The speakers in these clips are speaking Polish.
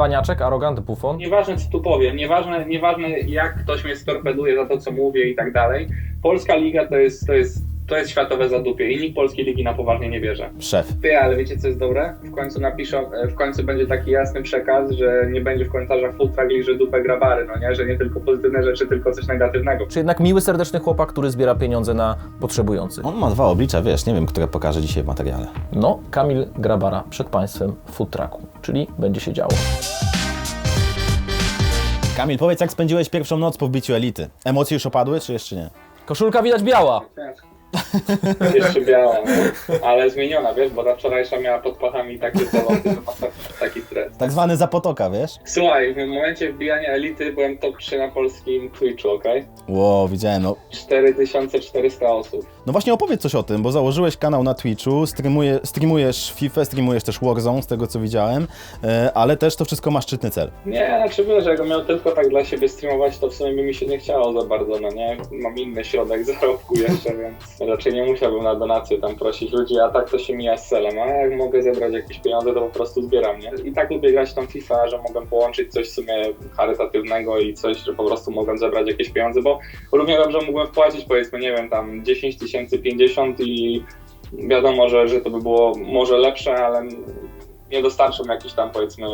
Cwaniaczek, arogant, bufon. Nieważne co tu powiem, nieważne, nieważne jak ktoś mnie storpeduje za to, co mówię i tak dalej. Polska liga to jest, to jest, to jest światowe zadupie i nikt polskiej ligi na poważnie nie bierze. Szef. Ty, ale wiecie co jest dobre? W końcu napiszą, e, w końcu będzie taki jasny przekaz, że nie będzie w komentarzach full track league, że dupę grabary, no nie? Że nie tylko pozytywne rzeczy, tylko coś negatywnego. Czy jednak miły, serdeczny chłopak, który zbiera pieniądze na potrzebujących. On ma dwa oblicza, wiesz, nie wiem, które pokażę dzisiaj w materiale. No, Kamil Grabara przed Państwem w food trucku, czyli będzie się działo. Kamil, powiedz, jak spędziłeś pierwszą noc po wbiciu elity? Emocje już opadły, czy jeszcze nie? Koszulka widać biała. Ciężko. Jeszcze biała, no. ale zmieniona, wiesz, bo ta wczorajsza miała pod pachami takie zaloty, że masakra, taki stres. Tak zwany zapotoka, wiesz? Słuchaj, w momencie wbijania elity byłem top 3 na polskim Twitchu, okej? Ło, widziałem, no. 4400 osób. No właśnie opowiedz coś o tym, bo założyłeś kanał na Twitchu, streamuje, streamujesz FIFA, streamujesz też Warzone, z tego co widziałem, e, ale też to wszystko ma szczytny cel. Nie, znaczy wiesz, jakbym miał tylko tak dla siebie streamować, to w sumie by mi się nie chciało za bardzo, no nie? Mam inny środek zarobku jeszcze, więc raczej nie musiałbym na donacje tam prosić ludzi, a tak to się mija z celem, a jak mogę zebrać jakieś pieniądze, to po prostu zbieram, nie? I tak lubię grać tą FIFA, że mogę połączyć coś w sumie charytatywnego i coś, że po prostu mogę zebrać jakieś pieniądze, bo równie dobrze mógłbym wpłacić powiedzmy, nie wiem, tam 10 tysięcy, 50 i wiadomo, że, że to by było może lepsze, ale nie dostarczą jakichś tam powiedzmy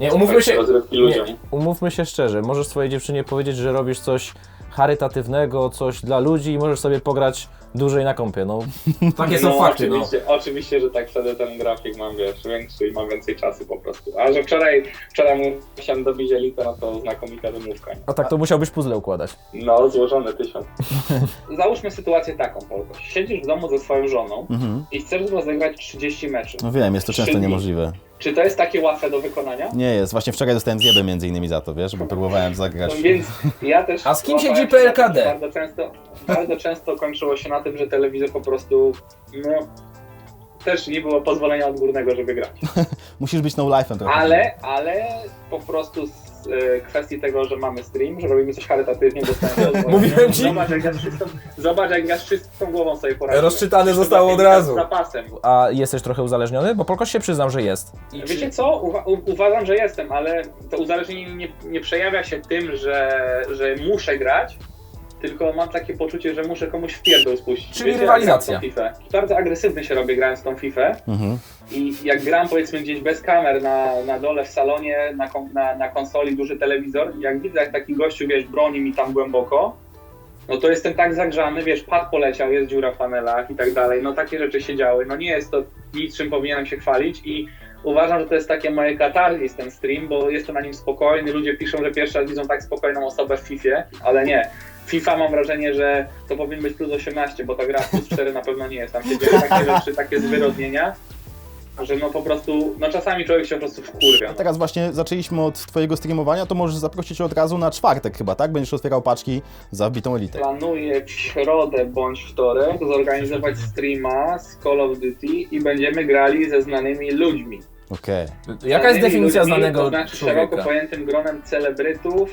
Nie, umówmy się, rozrywki ludziom. nie, umówmy się szczerze, możesz swojej dziewczynie powiedzieć, że robisz coś charytatywnego, coś dla ludzi i możesz sobie pograć dłużej na kąpie, no. Takie są fakty, no. oczywiście, Oczywiście, że tak wtedy ten grafik mam, wiesz, większy i mam więcej czasu po prostu. A że wczoraj, wczoraj musiałem dobić elitę, no to znakomita wymówka. nie? A tak to musiałbyś puzzle układać. No, złożony tysiąc. Załóżmy sytuację taką, Polko. Siedzisz w domu ze swoją żoną Mhm. i chcesz rozegrać 30 meczy. No wiem, jest to często niemożliwe. Czy to jest takie łatwe do wykonania? Nie jest, właśnie wczoraj dostałem zjebę między innymi za to, wiesz, bo próbowałem zagrać. No więc ja też. A z kim łapałem siedzi się na tym, PLKD? że Bardzo często, bardzo często kończyło się na tym, że telewizor po prostu. No, też nie było pozwolenia odgórnego, żeby grać. Musisz być no life'em trochę. Ale, ale po prostu z e, kwestii tego, że mamy stream, że robimy coś charytatywnie, dostałem pozwolenie. Mówiłem ci? Zobacz jak, ja z czystą, zobacz, jak ja głową sobie poradziłem. Rozczytane zostało takim od razu. Zapasem. A jesteś trochę uzależniony? Bo Polkoś się przyznam, że jest. Wiecie co? Uwa- uważam, że jestem, ale to uzależnienie nie, nie przejawia się tym, że, że muszę grać, tylko mam takie poczucie, że muszę komuś w pierdol spuścić. Czyli jak rywalizacja. gram w tą FIFA. Bardzo agresywny się robię grając w tą FIFA Mhm. i jak gram powiedzmy gdzieś bez kamer na, na dole w salonie, na, na, na konsoli duży telewizor, jak widzę jak taki gościu, wiesz, broni mi tam głęboko, no to jestem tak zagrzany, wiesz, pad poleciał, jest dziura w panelach i tak dalej, no takie rzeczy się działy, no nie jest to nic, czym powinienem się chwalić i uważam, że to jest takie moje katarzis ten stream, bo jestem na nim spokojny, ludzie piszą, że pierwszy raz widzą tak spokojną osobę w FIFA, ale nie. FIFA mam wrażenie, że to powinien być plus 18, bo ta gra plus 4 na pewno nie jest. Tam się dzieją takie rzeczy, takie zwyrodnienia, że no po prostu, no czasami człowiek się po prostu wkurwia. A teraz właśnie zaczęliśmy od twojego streamowania, to możesz zaprosić cię od razu na czwartek chyba, tak? Będziesz otwierał paczki za wbitą elitę. Planuję w środę bądź wtorek zorganizować streama z Call of Duty i będziemy grali ze znanymi ludźmi. Okej. Jaka jest Znanymi definicja ludźmi, znanego To znaczy szeroko człowieka? pojętym gronem celebrytów,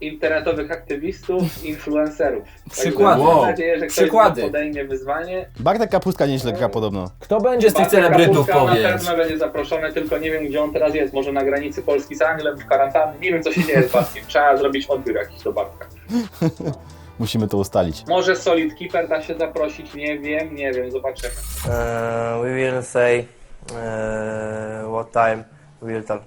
internetowych aktywistów, influencerów. Także Przykłady. Mam Wow. nadzieję, że ktoś Przykłady. podejmie wyzwanie. Bartek Kapustka nieźle gra podobno. Kto będzie z tych Bartek celebrytów, Kapuska powiedz? Na pewno będzie zaproszony, tylko nie wiem gdzie on teraz jest. Może na granicy Polski z Anglem, w kwarantannie. Nie wiem co się dzieje z Bartkiem. Trzeba zrobić odbiór jakiś do Bartka. Musimy to ustalić. Może Solid Keeper da się zaprosić, nie wiem, nie wiem, zobaczymy. Uh, we will say uh, what time we will talk.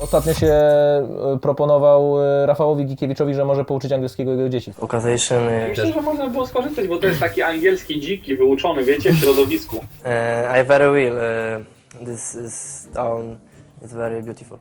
Ostatnio się e, proponował e, Rafałowi Gikiewiczowi, że może pouczyć angielskiego jego dzieci. Occasion uh, Myślę, że można było skorzystać, bo to jest taki angielski dziki, wyuczony, wiecie, w środowisku. uh, I very will. Uh, this is town is very beautiful.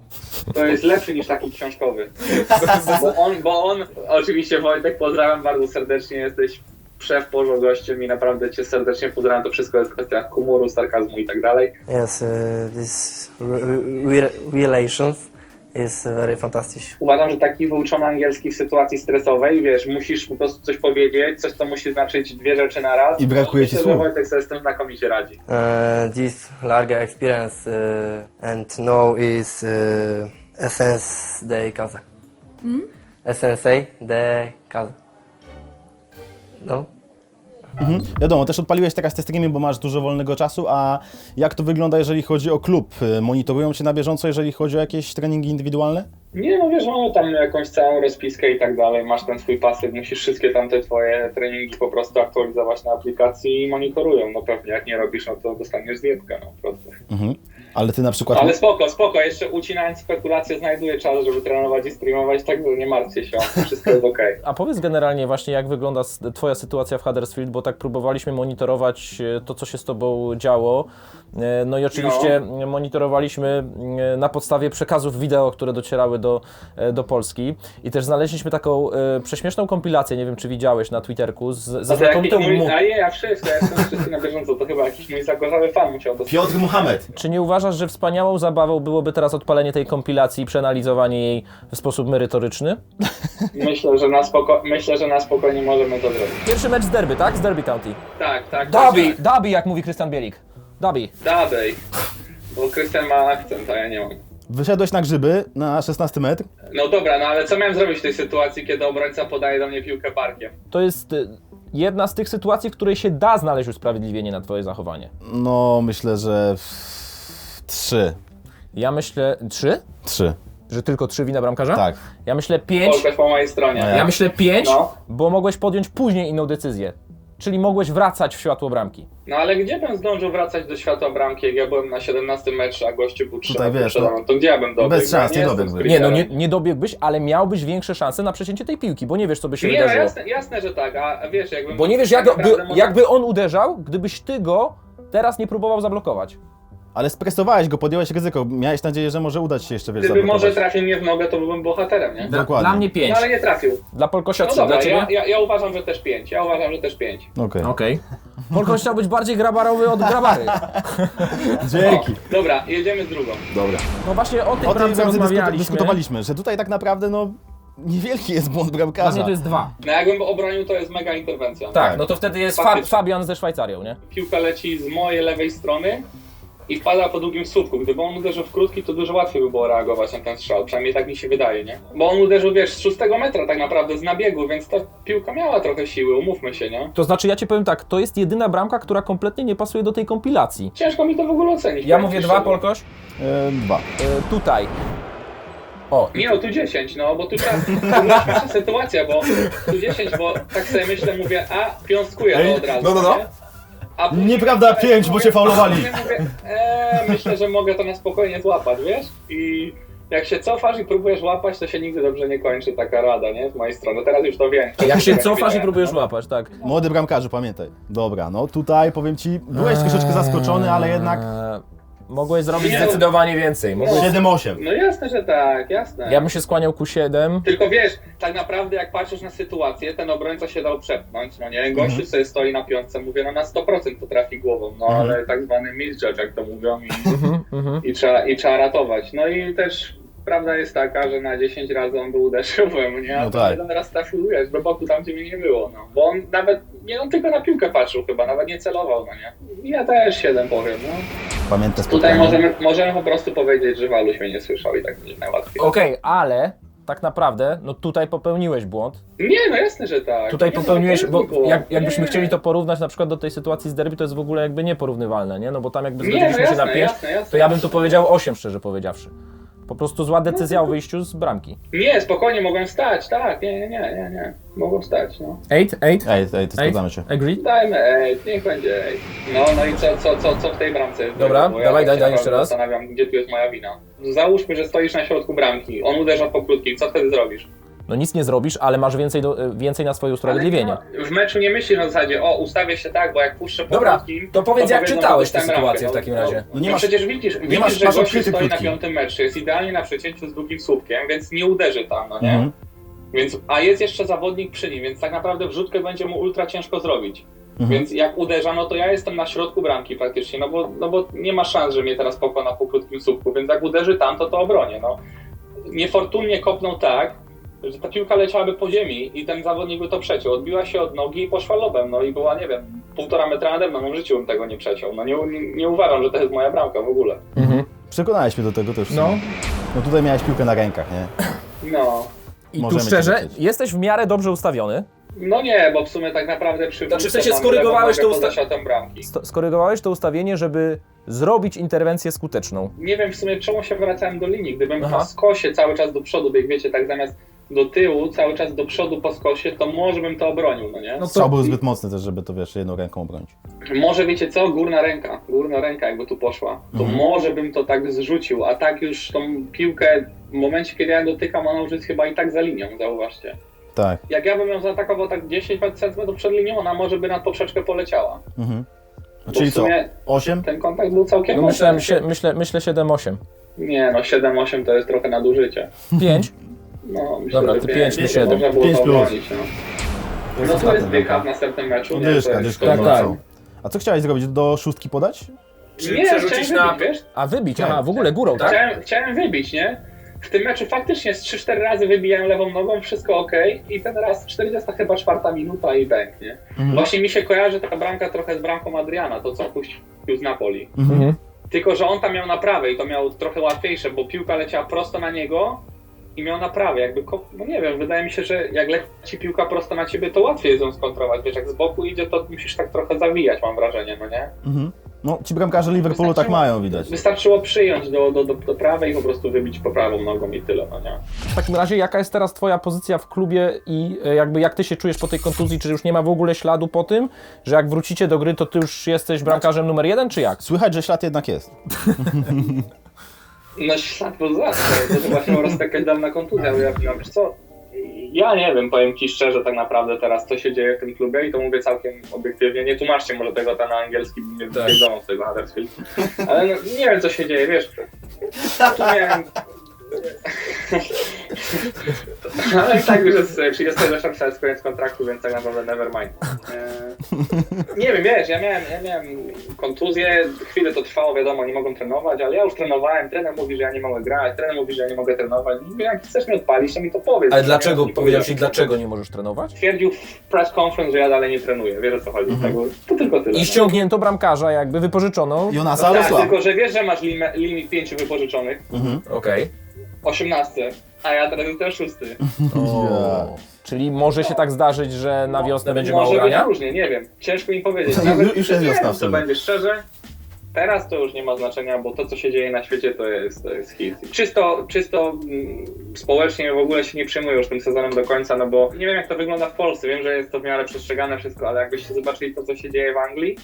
To jest lepszy niż taki książkowy. Bo on, bo on, oczywiście Wojtek, pozdrawiam bardzo serdecznie, jesteś szef porzo gościem i naprawdę cię serdecznie pozdrawiam. To wszystko jest kwestia humoru, sarkazmu i tak dalej. Yes, uh, this re- re- relations is very fantastic. Uważam, że taki wyuczony angielski w sytuacji stresowej, wiesz, musisz po prostu coś powiedzieć, coś co musi znaczyć dwie rzeczy na raz. I brakuje ci słów. Wojtek sobie z tym znakomicie radzi. Uh, this larger experience uh, and now is uh, essence de casa. Essence de casa. No? Mhm. Wiadomo, też odpaliłeś teraz te streamy, bo masz dużo wolnego czasu, a jak to wygląda, jeżeli chodzi o klub? Y, Monitorują cię na bieżąco, jeżeli chodzi o jakieś treningi indywidualne? Nie, no wiesz, mamy tam jakąś całą rozpiskę i tak dalej, masz ten swój pasyw, musisz wszystkie tamte twoje treningi po prostu aktualizować na aplikacji i monitorują, no pewnie jak nie robisz, no to dostaniesz zjebkę, no proste. Mhm. Ale ty na przykład... Ale spoko, spoko, jeszcze ucinając spekulacje znajduję czas, żeby trenować i streamować, tak nie martwcie się, wszystko jest okej. A powiedz generalnie właśnie, jak wygląda Twoja sytuacja w Huddersfield, bo tak próbowaliśmy monitorować e, to, co się z Tobą działo. E, No i oczywiście monitorowaliśmy e, na podstawie przekazów wideo, które docierały do, e, do Polski. I też znaleźliśmy taką prześmieszną kompilację, nie wiem czy widziałeś na Twitterku, z, ze znakomitą mu... a nie, ja wszystko, ja jestem wszyscy na bieżąco, to chyba jakiś mój zagorzały fan musiał dostać. Piotr Muhammad. Czy nie uważasz, że wspaniałą zabawą byłoby teraz odpalenie tej kompilacji i przeanalizowanie jej w sposób merytoryczny? Myślę, że na spoko- myślę, że na spokojnie możemy to zrobić. Pierwszy mecz z derby, tak? Z Derby County. Tak, tak. Derby! tak. Derby, jak mówi Krystian Bielik. Derby. Dalej. Bo Krystian ma akcent, a ja nie mam. Wyszedłeś na grzyby na 16 metr. No dobra, no ale co miałem zrobić w tej sytuacji, kiedy obrońca podaje do mnie piłkę barkiem? To jest y, jedna z tych sytuacji, w której się da znaleźć usprawiedliwienie na twoje zachowanie. No, myślę, że... Trzy. Ja myślę... Trzy? Trzy. Że tylko trzy wina bramkarza? Tak. Ja myślę pięć. Polkaś po mojej stronie. No Ja myślę pięć, No. bo mogłeś podjąć później inną decyzję. Czyli mogłeś wracać w światło bramki. No ale gdzie bym zdążył wracać do światła bramki, jak ja byłem na 17 meczu, a gościu był 3 Tutaj wiesz, no? To gdzie ja bym dobiegł? bez szans, Ja nie jestem dobiegłbyś. Nie, no nie, nie dobiegłbyś, ale miałbyś większe szanse na przecięcie tej piłki, bo nie wiesz, co by się Nie, no wydarzyło. jasne, jasne, że tak, a wiesz, jakbym... Bo nie wiesz, tak jak, by, jakby on uderzał, gdybyś ty go teraz nie próbował zablokować. Ale spresowałeś go, podjąłeś ryzyko. Miałeś nadzieję, że może udać się jeszcze, wiesz, Gdyby może zablokować. trafił mnie w nogę, to byłbym bohaterem, nie? Dla, Dokładnie. dla mnie pięć. No ale nie trafił. Dla Polkosia No dobra, Dla ciebie? ja, ja, ja uważam, że też 5. Ja uważam, że też 5. Okej. Okej. Polkoś chciał być bardziej grabarowy od grabary. Dzięki. Dobra, jedziemy z drugą. Dobra. No właśnie o tej O tym bramce dysku- rozmawialiśmy. dyskutowaliśmy, że tutaj tak naprawdę, no, niewielki jest błąd Dla bramkarza. mnie to jest dwa. No jakbym obronił, to jest mega interwencja. Tak, no to wtedy jest Faktycznie. Fabian ze Szwajcarią, nie? Piłka leci z mojej lewej strony i wpada po długim słupku. Gdyby on uderzył w krótki, to dużo łatwiej by było reagować na ten strzał. Przynajmniej tak mi się wydaje, nie? Bo on uderzył, wiesz, z szóstego metra tak naprawdę, z nabiegu, więc ta piłka miała trochę siły, umówmy się, nie? To znaczy, ja ci powiem tak, to jest jedyna bramka, która kompletnie nie pasuje do tej kompilacji. Ciężko mi to w ogóle ocenić. Ja mówię dwa. Polkoś. E, dwa. Y, tutaj. O, Nie, no tu 10, no bo tu trzeba, to jest nasza sytuacja, bo tu 10, bo tak sobie myślę, mówię, a piąstkuję to od razu, no, no, no. nie? A później- Nieprawda, pięć, bo cię faulowali. Mówię, e, myślę, że mogę to na spokojnie złapać, wiesz? I jak się cofasz i próbujesz łapać, to się nigdy dobrze nie kończy taka rada, nie? Z mojej strony. Teraz już to wiem. jak się cofasz i próbujesz no. łapać, tak. Młody bramkarzu, pamiętaj. Dobra, no tutaj powiem ci, byłeś troszeczkę zaskoczony, ale jednak Eee, mogłeś zrobić Nie. zdecydowanie więcej. Mogłeś... 7-8. No jasne, że tak, jasne. Ja bym się skłaniał ku 7. Tylko wiesz, tak naprawdę jak patrzysz na sytuację, ten obrońca się dał przepchnąć, no nie? Gościu Mhm. sobie stoi na piątce, mówię, no na 100% potrafi głową, no ale tak zwany misjudge, jak to mówią i, Mhm, i, trzeba, i trzeba ratować. No i też prawda jest taka, że na 10 razy on był uderzył we mnie, a No tak. jeden raz trafił, wiesz, do boku tam, gdzie mnie nie było, no. Bo on nawet, nie on tylko na piłkę patrzył chyba, nawet nie celował, no nie? I Ja też 7 powiem, no. Pamiętaj Tutaj możemy, możemy po prostu powiedzieć, że Waluś mnie nie słyszał i tak będzie najłatwiej. Okej, ale tak naprawdę, no tutaj popełniłeś błąd. Nie, no jasne, że tak. Tutaj nie, no, popełniłeś, bo jak, jakbyśmy Nie. chcieli to porównać na przykład do tej sytuacji z derby, to jest w ogóle jakby nieporównywalne, nie? No bo tam jakby Nie, zgodziliśmy no się na jasne, 5, jasne, jasne. to ja bym tu powiedział 8 szczerze powiedziawszy. Po prostu zła decyzja o wyjściu z bramki. Nie, spokojnie, mogłem stać, tak, nie, nie, nie, nie, nie. Mogłem stać, no. 8, 8, Ej, ej, to zgadzamy się. Agree? Dajmy, ej, niech będzie, ej. No, no i co, co, co, co w tej bramce? Dobra, Bo ja dawaj, tak daj, się daj jeszcze raz. Zastanawiam, gdzie tu jest moja wina. Załóżmy, że stoisz na środku bramki, on uderza po krótkim, co wtedy zrobisz? No nic nie zrobisz, ale masz więcej, do, y, więcej na swoje usprawiedliwienie. Ale no, w meczu nie myślisz na zasadzie, o, ustawię się tak, bo jak puszczę po Dobra, krótkim... to powiedz, jak czytałeś tę sytuację w takim razie. No No, nie nie masz- przecież widzisz, widzisz masz- że masz gościu stoi na krótki. piątym meczu, jest idealnie na przecięciu z długim słupkiem, więc nie uderzy tam, no nie? Mhm. Więc, a jest jeszcze zawodnik przy nim, więc tak naprawdę wrzutkę będzie mu ultra ciężko zrobić. Mhm. Więc jak uderza, no to ja jestem na środku bramki praktycznie, no bo, no bo nie ma szans, że mnie teraz pokona po krótkim słupku, więc jak uderzy tam, to to obronię, no. Niefortunnie kopnął tak, że ta piłka leciałaby po ziemi i ten zawodnik by to przeciął. Odbiła się od nogi i poszła lobem, no i była, nie wiem, półtora metra nade mną, no w życiu bym tego nie przeciął. No nie, nie, nie uważam, że to jest moja bramka w ogóle. Mhm. Przekonałeś mnie do tego też. w No. No tutaj miałeś piłkę na rękach, nie? No. I Możemy tu cię szczerze, liczyć. jesteś w miarę dobrze ustawiony. No nie, bo w sumie tak naprawdę przy Znaczy, w sensie skorygowałeś lewą to usta- poza siatą bramki. Sto- Skorygowałeś to ustawienie, żeby zrobić interwencję skuteczną. Nie wiem w sumie czemu się wracałem do linii. Gdybym Aha. po skosie cały czas do przodu biegł, wiecie, tak zamiast do tyłu, cały czas do przodu po skosie, to może bym to obronił, no nie? No Strzał był zbyt mocny też, żeby to wiesz, jedną ręką obronić. Może wiecie co? Górna ręka. Górna ręka jakby tu poszła. To Mhm. może bym to tak zrzucił, a tak już tą piłkę w momencie, kiedy ja dotykam, ona już jest chyba i tak za linią, zauważcie. Tak. Jak ja bym ją zaatakował tak 10 cm przed linią, ona może by nad poprzeczkę poleciała. Mhm. Czyli co? sumie 8? ten kontakt był całkiem No się, myślę, myślę 7-8. Nie no, 7-8 to jest trochę nadużycie. 5? No, myślę, Dobra, że ty pięć. my Nie, siedem. Można było Pięć to plus. obronić, no. No to jest dycha w następnym meczu. No nie? dyszka, jest- dyszka. Tak, no tak. co? A co chciałeś zrobić? Do szóstki podać? Czy Nie, przerzucić chciałem na... wybić, wiesz? A wybić, aha, w ogóle górą, tak? Chciałem, chciałem wybić, nie? W tym meczu faktycznie z 3-4 razy wybijałem lewą nogą, wszystko ok. I ten raz 40 chyba czwarta minuta i bęk, nie? Mhm. Właśnie mi się kojarzy ta bramka trochę z bramką Adriana, to co puścił z Napoli. Mhm. Tylko, że on tam miał naprawę i to miał trochę łatwiejsze, bo piłka leciała prosto na niego i miał naprawę. Jakby, no nie wiem, wydaje mi się, że jak leci piłka prosto na ciebie, to łatwiej jest ją skontrować. Wiesz, jak z boku idzie, to musisz tak trochę zawijać, mam wrażenie, no nie? Mhm. No, ci bramkarze Liverpoolu tak mają, widać. Wystarczyło przyjąć do, do, do, do prawej i po prostu wybić po prawą nogą i tyle, no nie? W takim razie, jaka jest teraz twoja pozycja w klubie i e, jakby jak ty się czujesz po tej kontuzji? Czy już nie ma w ogóle śladu po tym, że jak wrócicie do gry, to ty już jesteś bramkarzem numer jeden, czy jak? Słychać, że ślad jednak jest. No ślad był zawsze, to chyba się roztekać dam na kontuzję, ale ja no, wiesz co, ja nie wiem, powiem Ci szczerze tak naprawdę teraz, co się dzieje w tym klubie i to mówię całkiem obiektywnie, nie tłumaczcie może tego ta na angielski, nie Tak. wiedzą z tego Huddersfield, ale no, nie wiem, co się dzieje, wiesz, tu miałem... Ale i tak już jest 30 czerwca jest koniec kontraktu, więc tak naprawdę never mind. Eee, nie wiem, wiesz, ja miałem, ja miałem kontuzję, chwilę to trwało, wiadomo, nie mogą trenować, ale ja już trenowałem, trener mówi, że ja nie mogę grać, trener mówi, że ja nie mogę trenować. Mówię, jak chcesz mnie odpalić, to mi to powiedz. Ale Ja dlaczego, nie powiedział ci, dlaczego nie możesz trenować? Stwierdził w press conference, że ja dalej nie trenuję, wiesz o co chodzi. Tego, to tylko tyle. I no. ściągnięto bramkarza, jakby wypożyczono. Jonasa Tak, Rosła. tylko że wiesz, że masz lim limit pięciu wypożyczonych, Mhm. Okej. 18, a ja teraz jestem szósty. O. Czyli może się tak zdarzyć, że na wiosnę będzie mało Może być grania? różnie, nie wiem. Ciężko mi powiedzieć. Już- Nawet już jest nie wiem, co będzie szczerze. Teraz to już nie ma znaczenia, bo to, co się dzieje na świecie, to jest, to jest hit. Czysto, czysto mm, społecznie w ogóle się nie przejmuję już tym sezonem do końca, no bo nie wiem, jak to wygląda w Polsce. Wiem, że jest to w miarę przestrzegane wszystko, ale jakbyście zobaczyli to, co się dzieje w Anglii,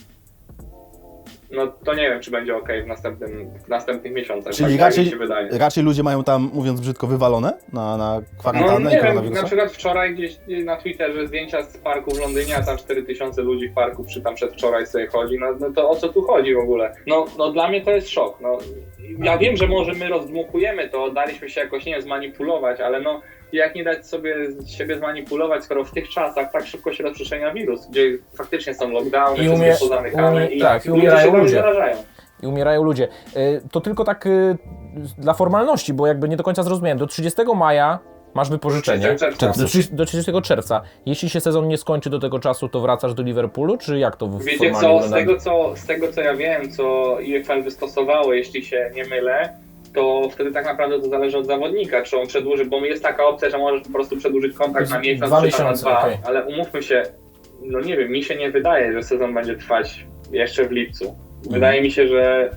no to nie wiem, czy będzie ok w, następnym, w następnych miesiącach. Czyli tak, raczej, mi się wydaje. raczej ludzie mają tam, mówiąc brzydko, wywalone na, na No kwarantannę i nie wiem, koronawirusa? na przykład wczoraj gdzieś na Twitterze zdjęcia z parku w Londynie, a tam 4000 ludzi w parku przy tam przedwczoraj sobie chodzi, no, no to o co tu chodzi w ogóle? No, no dla mnie to jest szok, no. Ja wiem, że może my rozdmukujemy to, daliśmy się jakoś, nie wiem, zmanipulować, ale no jak nie dać sobie siebie zmanipulować, skoro w tych czasach tak szybko się rozprzestrzenia wirus, gdzie faktycznie są lockdowny, I umie- pozamykane umie- i, tak, i umierają ludzie. I umierają ludzie. Y, To tylko tak y, dla formalności, bo jakby nie do końca zrozumiałem. Do 30 maja masz wypożyczenie. Do 30, do 30 czerwca. Jeśli się sezon nie skończy do tego czasu, to wracasz do Liverpoolu, czy jak to w Wiecie formalnie co, z wygląda? tego co, z tego co ja wiem, co IFL wystosowało, jeśli się nie mylę, to wtedy tak naprawdę to zależy od zawodnika, czy on przedłuży, bo jest taka opcja, że możesz po prostu przedłużyć kontrakt na miesiąc, Dwa czy tam na miesiące, dwa, okej. ale umówmy się, no nie wiem, mi się nie wydaje, że sezon będzie trwać jeszcze w lipcu. Wydaje mi się, że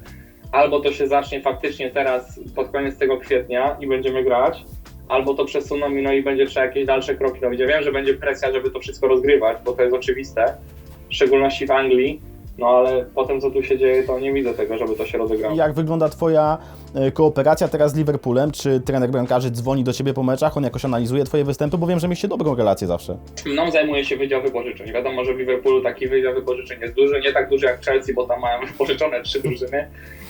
albo to się zacznie faktycznie teraz pod koniec tego kwietnia i będziemy grać, albo to przesuną no i będzie trzeba jakieś dalsze kroki robić. Ja wiem, że będzie presja, żeby to wszystko rozgrywać, bo to jest oczywiste, w szczególności w Anglii, no ale potem co tu się dzieje, to nie widzę tego, żeby to się rozegrało. Jak wygląda Twoja e, kooperacja teraz z Liverpoolem? Czy trener bramkarzy dzwoni do Ciebie po meczach? On jakoś analizuje Twoje występy? Bo wiem, że mieliście dobrą relację zawsze. Mną zajmuje się Wydział Wypożyczeń. Wiadomo, że w Liverpoolu taki Wydział Wypożyczeń jest duży, nie tak duży jak Chelsea, bo tam mają wypożyczone trzy drużyny,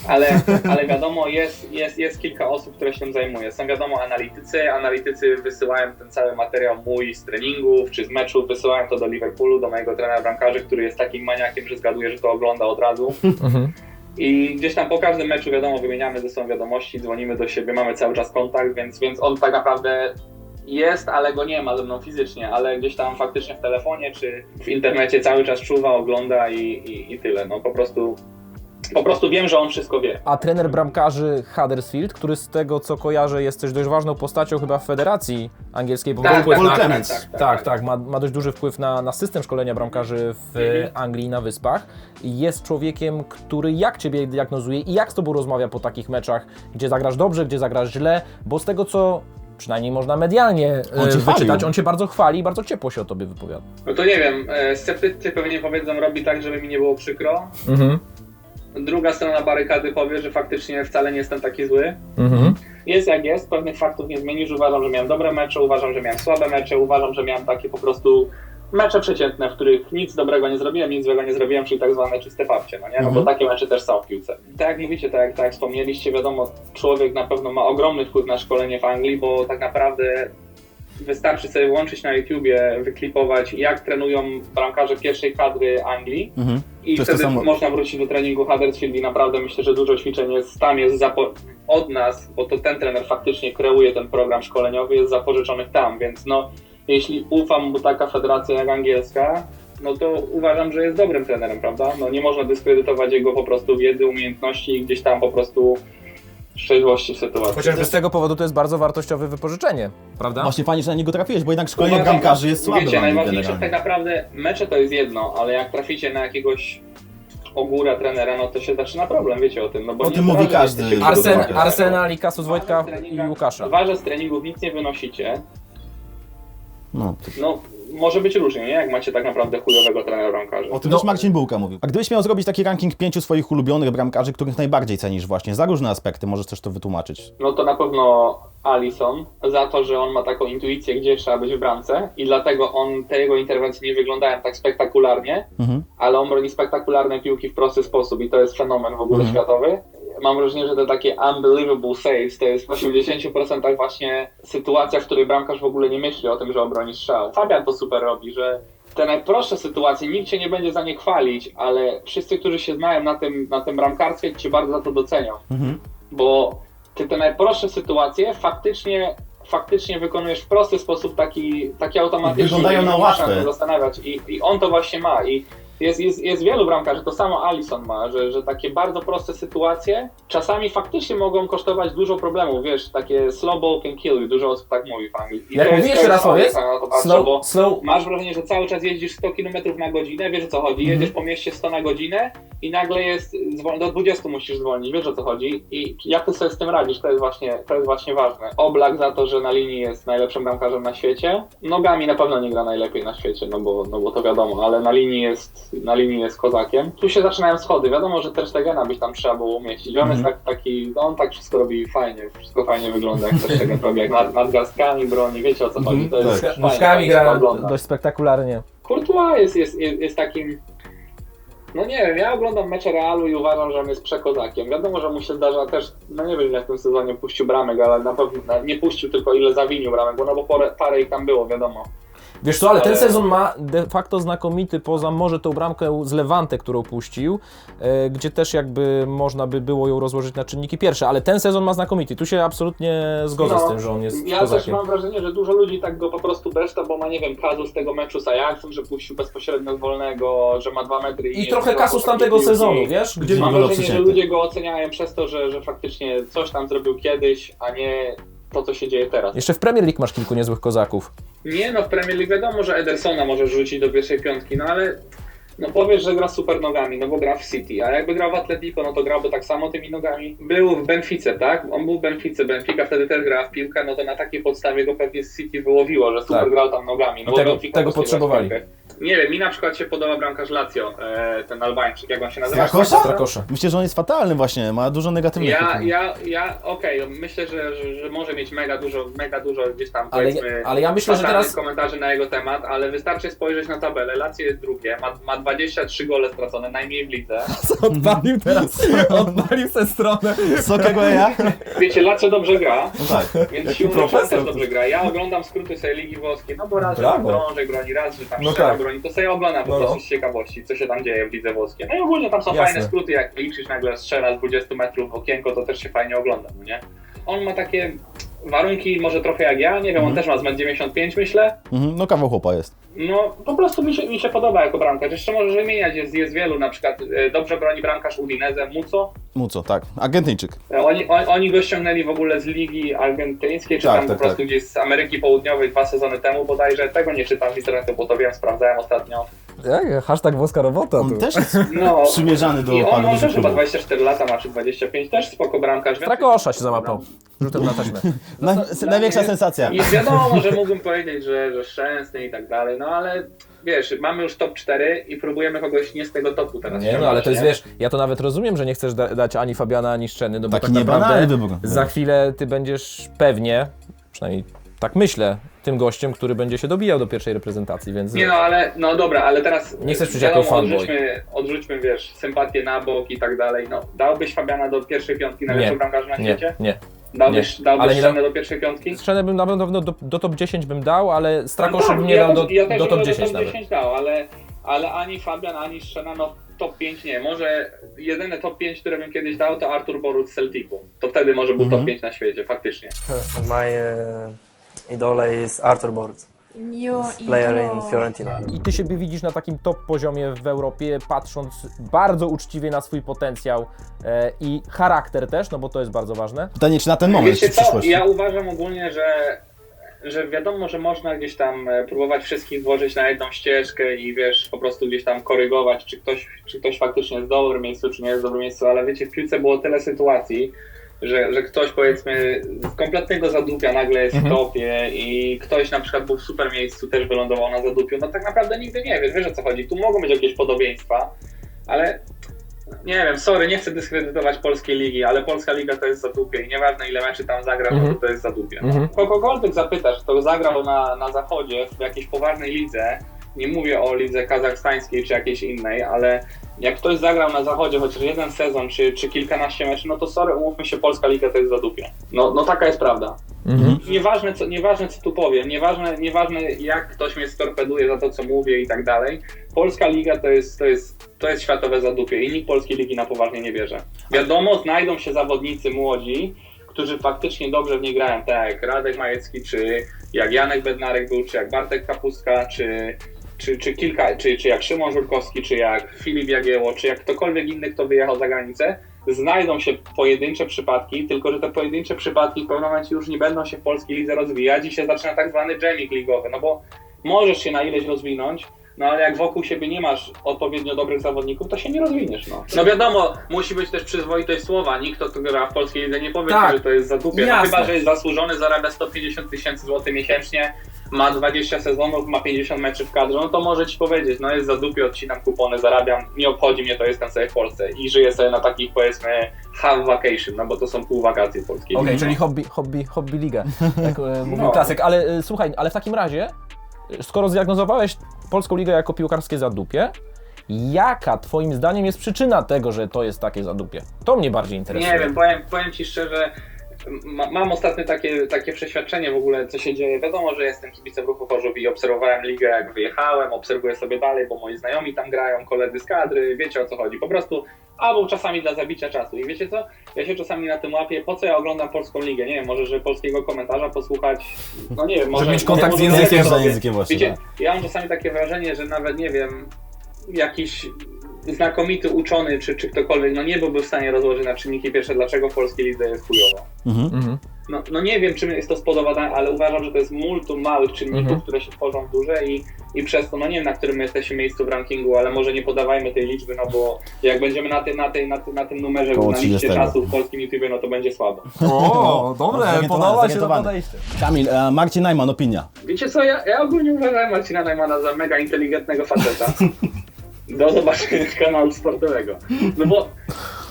ale, ale wiadomo, jest, jest, jest kilka osób, które się tym zajmuje. Są wiadomo analitycy, analitycy wysyłają ten cały materiał mój z treningów czy z meczów, wysyłają to do Liverpoolu, do mojego trenera bramkarzy, który jest takim maniakiem, że zgaduje, że to ogląda od razu. Mhm. I gdzieś tam po każdym meczu, wiadomo, wymieniamy ze sobą wiadomości, dzwonimy do siebie, mamy cały czas kontakt, więc, więc on tak naprawdę jest, ale go nie ma ze mną fizycznie, ale gdzieś tam faktycznie w telefonie czy w internecie cały czas czuwa, ogląda i, i, i tyle. No po prostu Po prostu wiem, że on wszystko wie. A trener bramkarzy Huddersfield, który z tego co kojarzę jest też dość ważną postacią chyba w federacji angielskiej, bo ma Tak, wpływ Paul na, Clemens. tak, tak, ma, ma dość duży wpływ na, na system szkolenia bramkarzy w Mhm. Anglii i na Wyspach. I jest człowiekiem, który jak Ciebie diagnozuje i jak z Tobą rozmawia po takich meczach, gdzie zagrasz dobrze, gdzie zagrasz źle, bo z tego co przynajmniej można medialnie On e, cię wyczytać, chwalił. on Cię bardzo chwali i bardzo ciepło się o Tobie wypowiada. No to nie wiem, e, sceptycy pewnie powiedzą, robi tak, żeby mi nie było przykro. Mhm. Druga strona barykady powie, że faktycznie wcale nie jestem taki zły. Mhm. Jest jak jest, pewnych faktów nie zmienisz. Uważam, że miałem dobre mecze, uważam, że miałem słabe mecze, uważam, że miałem takie po prostu mecze przeciętne, w których nic dobrego nie zrobiłem, nic złego nie zrobiłem, czyli tak zwane czyste papcie, no nie? No bo Mhm. takie mecze też są w piłce. Tak jak mówicie, tak jak, tak jak wspomnieliście, wiadomo, człowiek na pewno ma ogromny wpływ na szkolenie w Anglii, bo tak naprawdę wystarczy sobie włączyć na YouTubie, wyklipować jak trenują bramkarze pierwszej kadry Anglii Mhm. i To to wtedy samo. można wrócić do treningu Huddersfield i naprawdę myślę, że dużo ćwiczeń jest tam jest od nas, bo to ten trener faktycznie kreuje ten program szkoleniowy, jest zapożyczonych tam, więc no jeśli ufam mu taka federacja jak angielska, no to uważam, że jest dobrym trenerem, prawda? No nie można dyskredytować jego po prostu wiedzy, umiejętności i gdzieś tam po prostu w sytuacji. Chociażby z tego powodu to jest bardzo wartościowe wypożyczenie, prawda? Właśnie fajnie, że na niego trafiłeś, bo jednak szkolenie Uważam, bramkarzy jest słabe Wiecie, najważniejsze tak naprawdę, mecze to jest jedno, ale jak traficie na jakiegoś ogóra trenera, no to się zaczyna problem, wiecie o tym. No bo O nie tym mówi każdy. jesteście Arsen, przygotowani. Arsenal i Kasus Wojtka z i treninga- Łukasza. Dwa, że z treningów nic nie wynosicie, No. no może być różnie, nie? Jak macie tak naprawdę chujowego trenera bramkarza. O tym No. też Marcin Bułka mówił. A gdybyś miał zrobić taki ranking pięciu swoich ulubionych bramkarzy, których najbardziej cenisz właśnie, za różne aspekty, możesz też to wytłumaczyć. No to na pewno Alisson, za to, że on ma taką intuicję, gdzie trzeba być w bramce i dlatego on, te jego interwencje nie wyglądają tak spektakularnie, Mhm. ale on broni spektakularne piłki w prosty sposób i to jest fenomen w ogóle Mhm. światowy. Mam wrażenie, że te takie unbelievable saves to jest w 80% właśnie sytuacja, w której bramkarz w ogóle nie myśli o tym, że obroni strzał. Fabian to super robi, że te najprostsze sytuacje, nikt się nie będzie za nie chwalić, ale wszyscy, którzy się znają na tym, na tym bramkarstwie, cię bardzo za to docenią Mhm. bo ty te najprostsze sytuacje faktycznie, faktycznie wykonujesz w prosty sposób, taki, taki automatyczny. Wyglądają na łatwe. zastanawiać I, i on to właśnie ma i jest, jest, jest wielu bramkarzy, to samo Alisson ma, że, że takie bardzo proste sytuacje czasami faktycznie mogą kosztować dużo problemów, wiesz, takie slow ball can kill you, dużo osób tak mówi w Anglii. I Jak to mówi jest- jeszcze to raz powiedz, na to patrzę, slow, bo slow, Masz wrażenie, że cały czas jeździsz 100 km na godzinę, wiesz o co chodzi, Mhm. jedziesz po mieście 100 na godzinę i nagle jest, do 20 musisz zwolnić, wiesz o co chodzi? I jak ty sobie z tym radzisz, to jest właśnie, to jest właśnie ważne. Oblak za to, że na linii jest najlepszym bramkarzem na świecie, nogami na pewno nie gra najlepiej na świecie, no bo, no bo to wiadomo, ale na linii jest, na linii jest kozakiem. Tu się zaczynają schody, wiadomo, że też Stegena byś tam trzeba było umieścić, on jest tak, taki, no on tak wszystko robi fajnie, wszystko fajnie wygląda, jak też Stegen robi, jak nad, nadgarstkami broni, wiecie o co chodzi, to jest tak. fajne, nóżkami fajnie gra dość spektakularnie. Courtois jest, jest, jest, jest takim. No nie wiem, ja oglądam mecze Realu i uważam, że on jest przekozakiem. Wiadomo, że mu się zdarza też, no nie wiem ile w tym sezonie puścił bramek, ale na pewno no, nie puścił tylko ile zawinił bramek, bo no bo parę, parę ich tam było, wiadomo. Wiesz co, ale ten sezon ma de facto znakomity, poza może tą bramkę z Levante, którą puścił, e, gdzie też jakby można by było ją rozłożyć na czynniki pierwsze, ale ten sezon ma znakomity. Tu się absolutnie zgodzę z tym, że on jest No, Ja też kozakiem. mam wrażenie, że dużo ludzi tak go po prostu beszta, bo ma, nie wiem, kazus z tego meczu z Ajaxem, że puścił bezpośrednio z wolnego, że ma dwa metry i... I trochę kasus tamtego sezonu, wiesz? Gdzie Mam wrażenie, że ludzie go oceniają przez to, że, że faktycznie coś tam zrobił kiedyś, a nie to, co się dzieje teraz. Jeszcze w Premier League masz kilku niezłych kozaków. Nie no, w Premier League wiadomo, że Edersona możesz rzucić do pierwszej piątki, no ale no powiesz, że gra super nogami, no bo gra w City, a jakby grał w Atletico, no to grałby tak samo tymi nogami. Był w Benfice, tak? On był w Benfice, Benfica wtedy też grała w piłkę, no to na takiej podstawie go pewnie z City wyłowiło, że super Tak. grał tam nogami. No bo Tego- tego potrzebowali. piłkę. Nie wiem, mi na przykład się podoba bramkarz Lazio, e, ten Albańczyk, jak on się nazywa? Strakosza? Strakosza. Myślę, że on jest fatalny właśnie, ma dużo negatywnych Ja, opinii. ja, ja, okej, myślę, że, że, że może mieć mega dużo, mega dużo gdzieś tam Ale, powiedzmy ale ja myślę, że fatalnych teraz komentarzy na jego temat, ale wystarczy spojrzeć na tabelę. Lazio jest drugie, ma, ma 23 gole stracone, najmniej w lidze. odpalił teraz, odpalił tę stronę. Sokiego ja? Wiecie, Lazio dobrze gra, No tak. więc Jaki Siłą profesor też to. dobrze gra. Ja oglądam skróty sobie Ligi Włoskiej, no bo raz, że Brawo. tam Drążek broni, raz, że tam No tak. Broni, to sobie oglądam po No, no. prostu z ciekawości, co się tam dzieje w Lidze Włoskiej. No i ogólnie tam są Jasne. fajne skróty, jak liczysz nagle strzela z 20 metrów w okienko, to też się fajnie ogląda, no nie? On ma takie warunki może trochę jak ja, nie wiem, on też ma z 95 myślę. Mhm, no kawał chłopa jest. No, po prostu mi się, mi się podoba jako bramkarz. Jeszcze możesz wymieniać, jest, jest wielu, na przykład e, dobrze broni bramkarz Udinese, Muco. Muco, tak. Argentyńczyk. E, Oni, on, oni go ściągnęli w ogóle z ligi argentyńskiej, czy Tak, tam tak, po prostu tak. gdzieś z Ameryki Południowej dwa sezony temu bodajże. Tego nie czytam w internecie, bo to wiem, sprawdzałem ostatnio. Jak? Hashtag włoska robota. On tu. też jest No, przymierzany do i on, paru dużych też chyba klubów. 24 lata ma, czy 25, też spoko bramkarz. więc- Trakosza się załapał. Rzutem na taśmę. Na, Dla największa sensacja. I wiadomo, że mógłbym powiedzieć, że, że szczęsny i tak dalej, no ale wiesz, mamy już top 4 i próbujemy kogoś nie z tego topu teraz Nie no, ale to jest, nie? wiesz, ja to nawet rozumiem, że nie chcesz da dać ani Fabiana, ani Szczeny, no bo Taki tak naprawdę niebanalny wybór. za chwilę ty będziesz pewnie, przynajmniej tak myślę, tym gościem, który będzie się dobijał do pierwszej reprezentacji, więc... Nie no, ale no dobra, ale teraz Nie chcesz przyjść wiadomo, jako fanboy. odrzućmy, odrzućmy, wiesz, sympatię na bok i tak dalej. No, dałbyś Fabiana do pierwszej piątki najlepszego bramkarza na świecie? nie. Dałbyś, nie. dałbyś Ale nie Szczenę do pierwszej piątki? Strzelę bym na pewno do, do top 10 bym dał, ale Strakoszy tak, bym nie ja dał do, ja też do bym top do 10 top nawet. 10 dał, ale, ale ani Fabian, ani Szczena, no top 5 nie. Może jedyne top 5, które bym kiedyś dał, to Artur Borut z Celticu. To wtedy może był Mhm. top 5 na świecie, faktycznie. My uh, idol is Arthur Mio player in Fiorentina. I ty siebie widzisz na takim top poziomie w Europie, patrząc bardzo uczciwie na swój potencjał e, i charakter też, no bo to jest bardzo ważne. Pytanie, czy na ten moment, Wiecie czy w co, przyszłości? ja uważam ogólnie, że, że wiadomo, że można gdzieś tam e, próbować wszystkich włożyć na jedną ścieżkę i wiesz, po prostu gdzieś tam korygować, czy ktoś, czy ktoś faktycznie jest w dobrym miejscu, czy nie jest w dobrym miejscu, ale wiecie, w piłce było tyle sytuacji, że, że ktoś powiedzmy z kompletnego zadupia nagle jest w topie i ktoś na przykład był w super miejscu, też wylądował na zadupiu, no tak naprawdę nigdy nie wiesz, wiesz o co chodzi. Tu mogą być jakieś podobieństwa, ale nie wiem, sorry, nie chcę dyskredytować polskiej ligi, ale polska liga to jest zadupie i nieważne ile meczy tam zagra, Mhm. no to to jest zadupie. Mhm. Kogokolwiek zapytasz, kto zagrał na, na zachodzie w jakiejś poważnej lidze, nie mówię o lidze kazachstańskiej czy jakiejś innej, ale jak ktoś zagrał na zachodzie chociaż jeden sezon czy, czy kilkanaście meczy, no to sorry, umówmy się, polska liga to jest zadupie. No, no taka jest prawda. Mhm. Nieważne co, nieważne co tu powiem, nieważne, nieważne jak ktoś mnie storpeduje za to co mówię i tak dalej, polska liga to jest, to jest, to jest światowe zadupie i nikt polskiej ligi na poważnie nie bierze. Wiadomo, znajdą się zawodnicy młodzi, którzy faktycznie dobrze w niej grają, tak jak Radek Majecki, czy jak Janek Bednarek był, czy jak Bartek Kapustka, czy, czy, czy kilka, czy, czy jak Szymon Żurkowski, czy jak Filip Jagieło, czy jak ktokolwiek inny, kto wyjechał za granicę, znajdą się pojedyncze przypadki, tylko że te pojedyncze przypadki w pewnym momencie już nie będą się w polskiej lidze rozwijać i się zaczyna tak zwany jamming ligowy, no bo możesz się na ileś rozwinąć, no ale jak wokół siebie nie masz odpowiednio dobrych zawodników, to się nie rozwiniesz, no. No wiadomo, musi być też przyzwoitość słowa. Nikt, kto gra w polskiej lidze nie powie, Tak. że to jest zadupie. No Jasne. chyba, że jest zasłużony, zarabia 150 tysięcy złotych miesięcznie, ma 20 sezonów, ma 50 meczów w kadrze, no to może ci powiedzieć, no jest zadupie, odcinam kupony, zarabiam, nie obchodzi mnie to, jestem sobie w Polsce i żyję sobie na takich powiedzmy half vacation, no bo to są pół wakacji polskiej. Okej, ligi. czyli hobby, hobby, hobby liga, jak e, mówił No. klasyk. Ale e, słuchaj, ale w takim razie, e, skoro zdiagnozowałeś polską ligę jako piłkarskie zadupie, jaka twoim zdaniem jest przyczyna tego, że to jest takie zadupie? To mnie bardziej interesuje. Nie wiem, powiem, powiem Ci szczerze, ma, mam ostatnio takie, takie przeświadczenie w ogóle, co się dzieje. Wiadomo, że jestem kibicem ruchu Chorzów i obserwowałem ligę, jak wyjechałem, obserwuję sobie dalej, bo moi znajomi tam grają, koledzy z kadry, wiecie o co chodzi. Po prostu, albo czasami dla zabicia czasu. I wiecie co? Ja się czasami na tym łapię, po co ja oglądam polską ligę? Nie wiem, może, że polskiego komentarza posłuchać, no nie wiem, może... mieć kontakt może z językiem, za językiem właśnie, Wiecie, tak. ja mam czasami takie wrażenie, że nawet, nie wiem, jakiś znakomity uczony, czy, czy ktokolwiek, no nie byłby w stanie rozłożyć na czynniki pierwsze, dlaczego w polskiej lidze jest chujowo. Mhm. No, no nie wiem, czym jest to spowodowane, ale uważam, że to jest multum małych czynników, Mhm. które się tworzą duże i, i przez to, no nie wiem, na którym my jesteśmy miejscu w rankingu, ale może nie podawajmy tej liczby, no bo jak będziemy na, tej, na, tej, na, tej, na tym numerze Koło na liście 30. czasu w polskim YouTubie, no to będzie słabo. O, dobre, Zorientowany, podoba się to podejście. Kamil, e, Marcin Najman, opinia. Wiecie co, ja, ja ogólnie uważam Marcina Najmana za mega inteligentnego faceta. Do zobaczenia kanału sportowego. No bo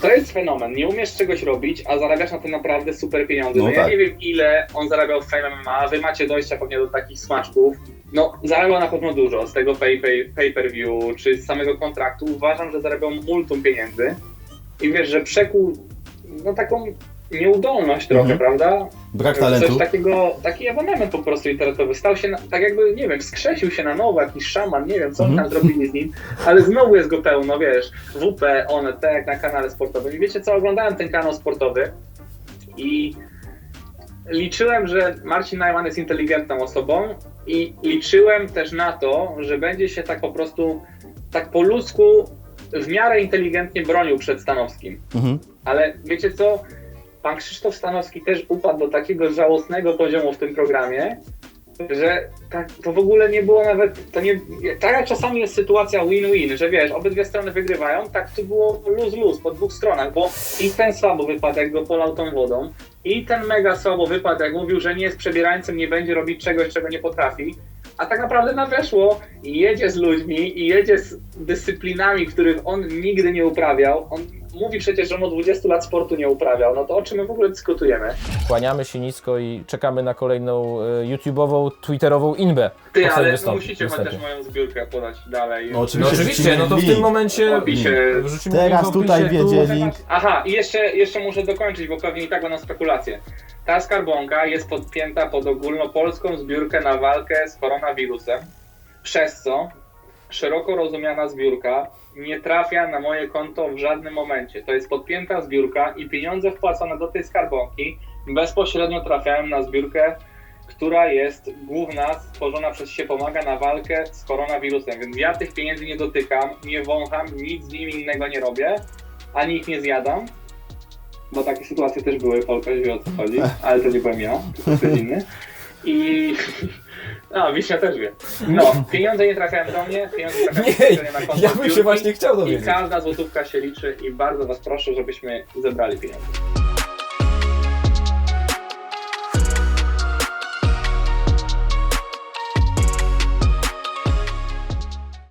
to jest fenomen. Nie umiesz czegoś robić, a zarabiasz na tym naprawdę super pieniądze. No, No ja tak. nie wiem ile on zarabiał w Fame MMA, wy macie dojścia pewnie do takich smaczków. No, zarabiał na pewno dużo z tego pay, pay, pay per view, czy z samego kontraktu. Uważam, że zarabiał multum pieniędzy. I wiesz, że przekuł no taką nieudolność trochę, Mhm. prawda? Brak talentu. Coś takiego, taki ewenement po prostu internetowy. Stał się, na, tak jakby, nie wiem, wskrzesił się na nowo, jakiś szaman, nie wiem, co oni tam zrobili z nim, ale znowu jest go pełno, wiesz, WP, one, tak na kanale sportowym. I wiecie co, oglądałem ten kanał sportowy i liczyłem, że Marcin Najman jest inteligentną osobą i liczyłem też na to, że będzie się tak po prostu, tak po ludzku, w miarę inteligentnie bronił przed Stanowskim. Mhm. Ale wiecie co? Pan Krzysztof Stanowski też upadł do takiego żałosnego poziomu w tym programie, że tak, to w ogóle nie było nawet, to nie, tak jak czasami jest sytuacja win-win, że wiesz, obydwie strony wygrywają, tak tu było lose-lose po dwóch stronach, bo i ten słabo wypadł, jak go polał tą wodą, i ten mega słabo wypadł, jak mówił, że nie jest przebierańcem, nie będzie robić czegoś, czego nie potrafi, a tak naprawdę na weszło i jedzie z ludźmi i jedzie z dyscyplinami, których on nigdy nie uprawiał. On mówi przecież, że on od 20 lat sportu nie uprawiał. No to o czym my w ogóle dyskutujemy? Kłaniamy się nisko i czekamy na kolejną e, YouTube'ową, Twitterową inbę. Ty, po ale wystąp- musicie występie. chociaż moją zbiórkę podać dalej. No No oczywiście, oczywiście, no to w tym momencie Opisie. wrzucimy Teraz link w opisie, tutaj tu. wiedzie link. Aha, i jeszcze, jeszcze muszę dokończyć, bo pewnie i tak będą spekulacje. Ta skarbonka jest podpięta pod ogólnopolską zbiórkę na walkę z koronawirusem, przez co szeroko rozumiana zbiórka nie trafia na moje konto w żadnym momencie. To jest podpięta zbiórka i pieniądze wpłacone do tej skarbonki bezpośrednio trafiają na zbiórkę, która jest główna, stworzona przez się pomaga na walkę z koronawirusem. Więc ja tych pieniędzy nie dotykam, nie wącham, nic z nimi innego nie robię, ani ich nie zjadam. Bo takie sytuacje też były, Polka wie o co chodzi, ale to nie byłem ja, to ktoś inny. I... A, Wiśnia też wie. No, pieniądze nie trafiają do mnie, pieniądze trafiają Nie, bezpośrednio na konto ja bym się właśnie chciał I dowiedzieć. każda złotówka się liczy i bardzo Was proszę, żebyśmy zebrali pieniądze.